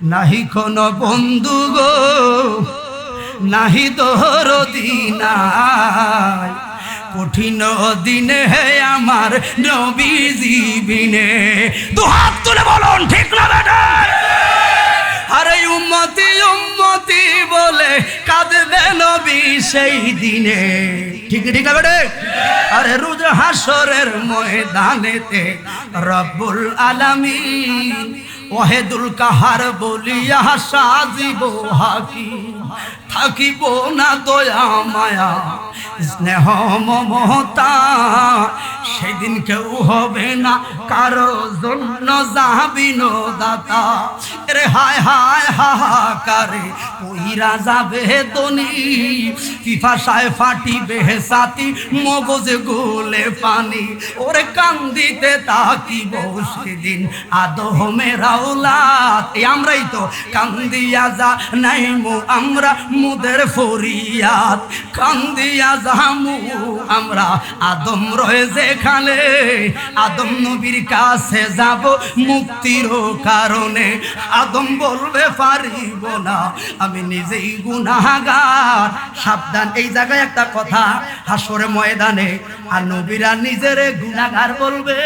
নাহি কোন বন্ধু গো, নাহি তোর দিনাই। কঠিন দিনে হে আমার নবী জীবিনে দু হাত তুলে বলুন, ঠিক না বেটা? আরে উম্মতি উম্মতি বলে কাঁদবে নবী সেই দিনে। ঠিক ঠিক বেটে? আরে রুজ হাসরের ময়দানেতে রব্বুল আলামিন ওহেদুল কাহার বলিয়া সাজিব হাকি থাকিব না দয়া মায়া স্নেহ মমতা সেদিন কেউ হবে না কারও জন্য যাবিন দাতা রে হায় হায় হাহাকারে কইরা যাবে দনি পিফাসায় ফাটিবে সাথী, মগজে গোলে পানি। ওরে কান্দিতে তাকিব সেদিন আওলাদ এই আমরাই তো কান্দিয়া যা নাই মু আমরা মুদের ফরিয়াদ। কান্দিয়া যামু, আমরা আদম রয়ে যেখানে আদম নবীর কাছে যাব মুক্তির কারণে। আদম বলবে, পারিব না, আমি নিজেই গুনাগার সাবধান, এই জায়গায় একটা কথা হাসরে ময়দানে, আর নবীরা নিজের গুনাগার বলবে,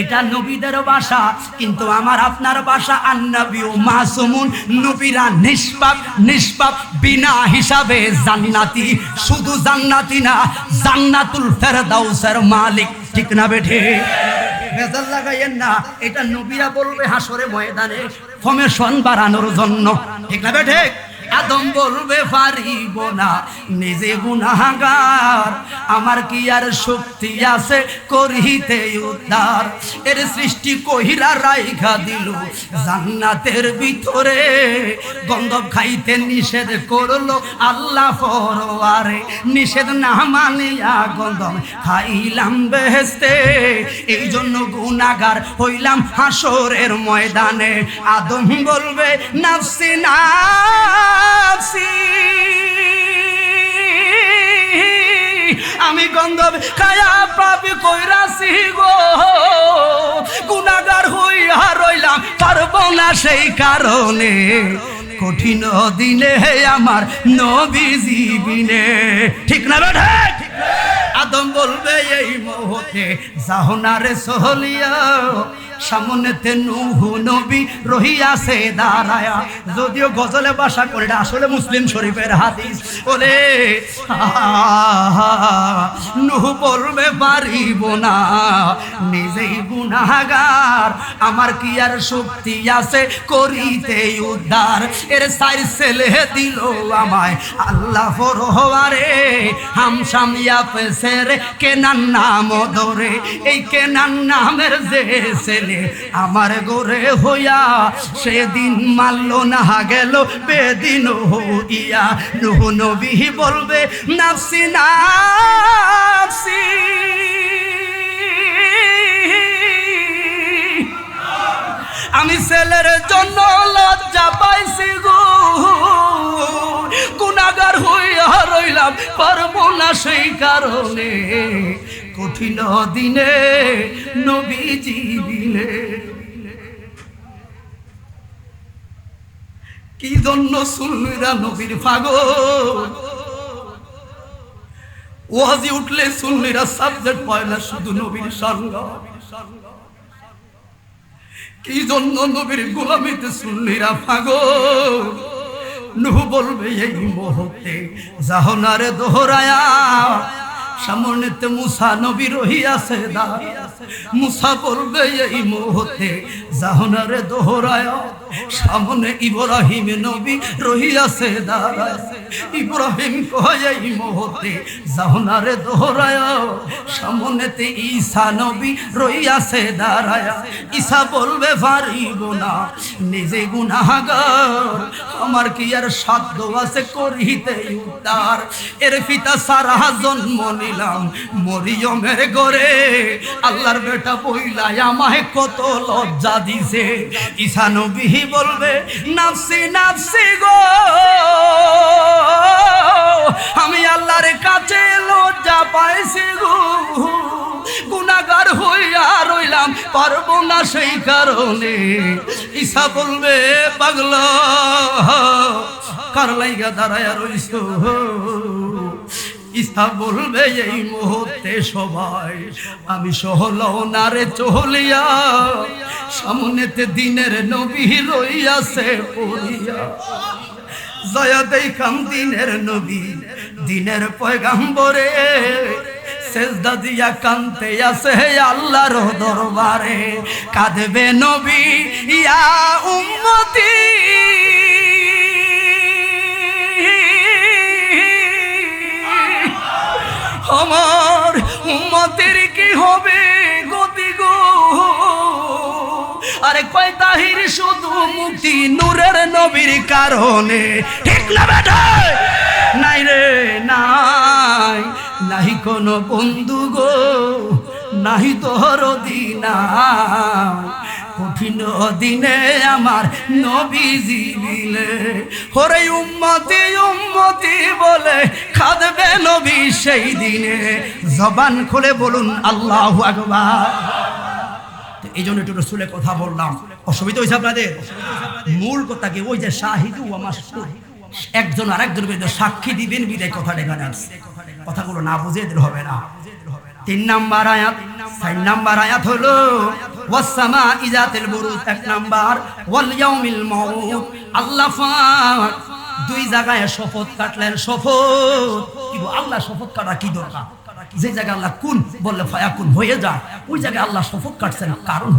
এটা নবীদের বাসা, কিন্তু আমার আপনার বাসা আন্নাবি ও মাসুমুন। নবীরা নিষ্পাপ নিষ্পাপ, বিনা হিসাবে জান্নাতি। শুধু জান্নাতি না, জান্নাতুল ফেরদাউসের মালিক ঠিক না বেঠে। ভেজাল লাগাইয়েন না এটা নবীরা বলবে হাসরে ময়দানে। ফমেশন বাড়ানোর জন্য। ঠিক না বেঠে? আদম বলবে পারিব না, নিজে গুনাগার আমার কি আর শক্তি আছে করিতে উদ্ধার? এর সৃষ্টি কহিরা রাইখা দিল, জান্নাতের ভিতরে গন্ধব খাইতে নিষেধ করল আল্লাহ ফরওয়ারে নিষেধ না মানিয়া গন্ধব খাইলাম বেহেস্তে এই জন্য গুনাগার হইলাম হাসরের ময়দানে। আদম বলবে, নাফসি নাফসি আমি গন্ধব খায়া পাপি কইরাছি গো। গুনাগার হইয়া রইলাম, পারব না সেই কারণে। কঠিন দিনে আমার নবী জীবিনে। ঠিক না বেঠে আদম বলবে, এই মুহূর্তে যাহনারে সহলিয়া। সামনেতে নুহু নবী রহিয়াছে দাঁড়ায়া। যদিও গজলে বাসা করে আসলে মুসলিম শরীফের হাদিস। ওরে নুহু বলবে পারিব না। নিজেই গুনাগার আমার কি আর শক্তি আছে করিতে উদ্ধার? এর সাইর ছেলে দিল আমায়, আল্লাহ ফরহওয়ারে হামসাম ইয়াফেসের কেনান নাম ধরে। এই কেনান নামের যে ছেলে আমার গোরে হইয়া সেদিন মারল না, গেল বেদিন হইয়া। নুহ নবী বলবে, নাফসি নাফসি। আমি ছেলের জন্য লজ্জা পাইছি গো। গুনাগার হইয়া রইলাম পারব না সেই কারণে। কঠিন দিনে নবী জীবিনে কি জন্য সুন্নিরা নবীর পাগল? ওয়াজি উঠলে সুন্নিরা সাবজেক্ট পায় না, শুধু নবীর সঙ্গ। কি জন্য নবীর গোলামিতে সুন্নিরা পাগল? নুহ বলবে এই মুহূর্তে জাহনারে দোহরায়া। সামনেতে মুসা নবী রহিয়াছে মুসা বলবে, এই মুহূর্তে জাহনারে দোহরায়া সামনে ইব্রাহিম নবী রহিয়াছে দাঁড়ায় ইব্রাহিম কয়, এই মুহূর্তে জাহনারে দোহরায়া সামনেতে ঈসা নবী রহিয়াছে দাঁড়ায়া ঈসা বলবে পারিব না নিজে গুনাগার আমার কি আর সাধ্য আছে করিতে উদ্ধার? এর পিতা সারা জন্ম নিলাম মরিয়মের ঘরে। আল্লাহর বেটা বইলাই আমায় কত লজ্জা দিছে। ঈসা নবী বলবে, নাফসি নাফসি গো। আমি আল্লাহর কাছে লজ্জা পাইছি গো। গুনাগার হইয়া রইলাম, পারব না সেই কারণে। ঈশা বলবে, পাগলা, কার লাইগা দাঁড়ায় রইছ? ইসা বলবে এই মুহূর্তে সবাই। আমি সহল নারে চহলিয়া সামনেতে দিনের নবী রইয়াছে পড়িয়া জয়া দেখাম দিনের নবী, দিনের পয়গাম্বরে। সেজদা দিয়া কান্তে আছে আল্লাহর দরবারে। কাঁদবে নবী, ইয়া উম্মতি। আমার উম্মতের কি হবে গতি গো? আরে কয় তাহির, শুধু মুক্তি নূরের নবীর কারণে। ঠিক না বেটা? নাই রে, নাই। নাহি কোনো বন্ধু গো, নাহি তোর দিনা কঠিন দিনে আমার নবী জীবিলে হরে উম্মতি উম্মতি নবী সেই দিনে জবান খুলে বলুন, আল্লাহ আকবার। এই জন্য একটু রসুলের কথা বললাম। অসুবিধা হয়েছে আপনাদের? মূল কথা কি? ওই যে শাহিদু আমার একজন আর বিরুদ্ধে সাক্ষী দিবেন বিদায় কথা এখানে কথাগুলো না বুঝে দিলে হবে না। তিন নাম্বার আয়াত, চার নাম্বার আয়াত হলো ওয়াসামা ইজাতিল বুরুজ এক নাম্বার ওয়াল ইয়াউমিল মাউত আল্লাহ দুই জায়গায় শপথ কাটলেন, শপথ। আল্লাহ শপথ কাটা কি দরকার? যে জায়গায় আল্লাহ কুন বললে ফায়াকুন হয়ে যায়, ওই জায়গায় আল্লাহ শপথ কাটছেন, কারণ